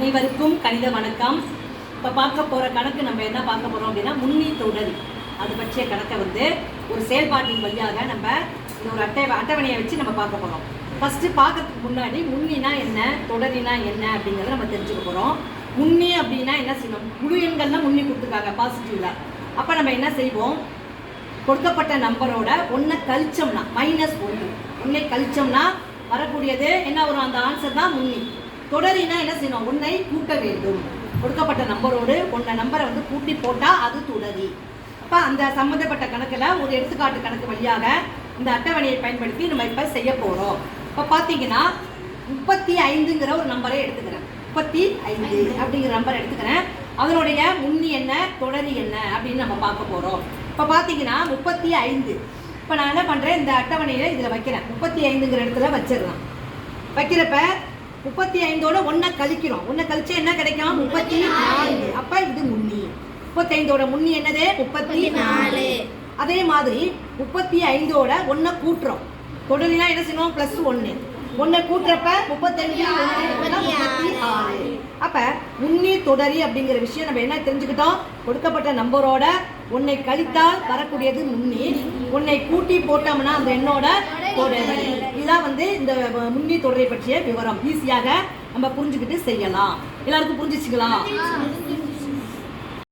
அனைவருக்கும் கணித வணக்கம். இப்போ பார்க்க போகிற கணக்கு நம்ம என்ன பார்க்க போகிறோம் அப்படின்னா முன்னி தொடர் அது பற்றிய கணக்கை வந்து ஒரு செயல்பாட்டின் வழியாக நம்ம இந்த ஒரு அட்டை அட்டவணையை வச்சு நம்ம பார்க்க போகிறோம் ஃபஸ்ட்டு பார்க்கறதுக்கு முன்னாடி முன்னினா என்ன தொடரினா என்ன அப்படிங்கிறத நம்ம தெரிஞ்சுக்க போகிறோம் முன்னி அப்படின்னா என்ன செய்யணும்? முழு எண்கள்லாம் முன்னி கொடுத்துருக்காங்க பாசிட்டிவில் அப்போ நம்ம என்ன செய்வோம்? கொடுக்கப்பட்ட நம்பரோட ஒன்றை கழிச்சோம்னா மைனஸ் ஒன்று. ஒன்றை கழிச்சோம்னா வரக்கூடியது என்ன வரும்? அந்த ஆன்சர் தான் முன்னி. தொடரினா என்ன செய்யணும்? ஒன்றை கூட்ட வேண்டும். கொடுக்கப்பட்ட நம்பரோடு ஒன்றை நம்பரை வந்து கூட்டி போட்டால் அது தொடரி. அப்போ அந்த சம்மந்தப்பட்ட கணக்கில் ஒரு எடுத்துக்காட்டு கணக்கு வழியாக இந்த அட்டவணையை பயன்படுத்தி நம்ம இப்போ செய்ய போகிறோம் இப்போ பார்த்தீங்கன்னா முப்பத்தி ஐந்துங்கிற ஒரு நம்பரை எடுத்துக்கிறேன். முப்பத்தி ஐந்து அப்படிங்கிற நம்பர் எடுத்துக்கிறேன். அதனுடைய முன்னி என்ன தொடரி என்ன அப்படின்னு நம்ம பார்க்க போகிறோம் இப்போ பார்த்தீங்கன்னா முப்பத்தி ஐந்து இப்போ நான் என்ன பண்ணுறேன் இந்த அட்டவணையில் இதில் வைக்கிறேன். முப்பத்தி ஐந்துங்கிற இடத்துல வச்சிடலாம். வைக்கிறப்ப முப்பத்தி ஐந்தோட ஒன்றை கழிக்கிறோம். ஒன்றை கழிச்சா என்ன கிடைக்கும்? முப்பத்தி நாலு. அப்போ இது முன்னி. முப்பத்தைந்தோட முன்னி என்னது? முப்பத்தி நாலு. அதே மாதிரி முப்பத்தி ஐந்தோட ஒன்றை கூட்டுறோம். தொடரினா என்ன செய்யணும்? ப்ளஸ் ஒன்று ஒன்றை கூட்டுறப்ப முப்பத்தஞ்சு முப்பத்தி ஆறு. அப்போ முன்னி தொடரி அப்படிங்கிற விஷயம் நம்ம என்ன தெரிஞ்சுக்கிட்டோம்? கொடுக்கப்பட்ட நம்பரோட உன்னை கழித்தால் வரக்கூடியது முன்னி. உன்னை கூட்டி போட்டோம்னா அந்த எண்ணோட தொடரி. இதான் வந்து இந்த முன்னி தொடரை பற்றிய விவரம். ஈஸியாக நம்ம புரிஞ்சுக்கிட்டு செய்யலாம். எல்லாருக்கும் புரிஞ்சுச்சுங்களா?